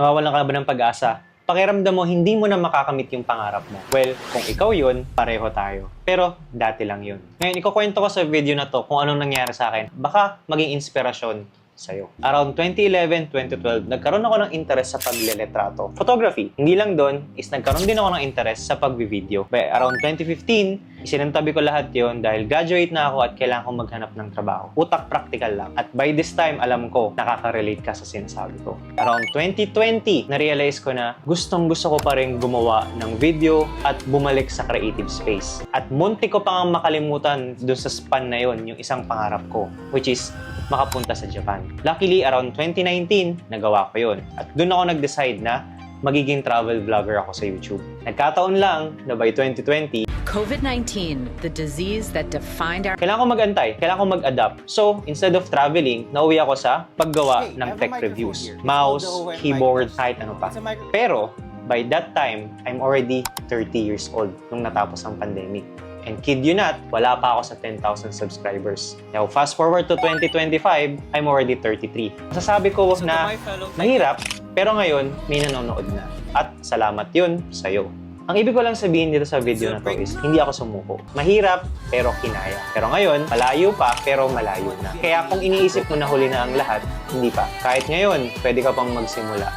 Nawawalan ka ba ng pag-asa? Pakiramdam mo, hindi mo na makakamit yung pangarap mo. Well, kung ikaw yun, pareho tayo. Pero, dati lang yun. Ngayon, ikukwento ko sa video na to kung anong nangyari sa akin. Baka maging inspirasyon sa'yo. Around 2011, 2012, nagkaroon ako ng interest sa pagleletrato. Photography. Hindi lang doon, is nagkaroon din ako ng interest sa pagbi-video. By around 2015, isinantabi ko lahat yon dahil graduate na ako at kailangan kong maghanap ng trabaho. Utak practical lang. At by this time, alam ko, nakaka-relate ka sa sinasabi ko. Around 2020, na-realize ko na gustong gusto ko pa rin gumawa ng video at bumalik sa creative space. At munti ko pa nga makalimutan doon sa span na yon yung isang pangarap ko, which is makapunta sa Japan. Luckily, around 2019, nagawa ko yun. At doon ako nag-decide na magiging travel vlogger ako sa YouTube. Nagkataon lang na by 2020, COVID 19, the disease that defined our kailangan ko mag-antay, kailangan ko mag-adapt. So, instead of traveling, nauwi ako sa paggawa Hey, ng tech reviews. here. Mouse, keyboard, microphone. kahit ano pa. Pero, by that time, I'm already 30 years old nung natapos ang pandemic. And kid you not, wala pa ako sa 10,000 subscribers. Now, fast forward to 2025, I'm already 33. Masasabi ko So na mahirap, pero ngayon, may nanonood na. At salamat yun sa'yo. Ang ibig ko lang sabihin dito sa video na to is, hindi ako sumuko. Mahirap, pero kinaya. Pero ngayon, malayo pa, pero malayo na. Kaya kung iniisip mo na huli na ang lahat, hindi pa. Kahit ngayon, pwede ka pang magsimula.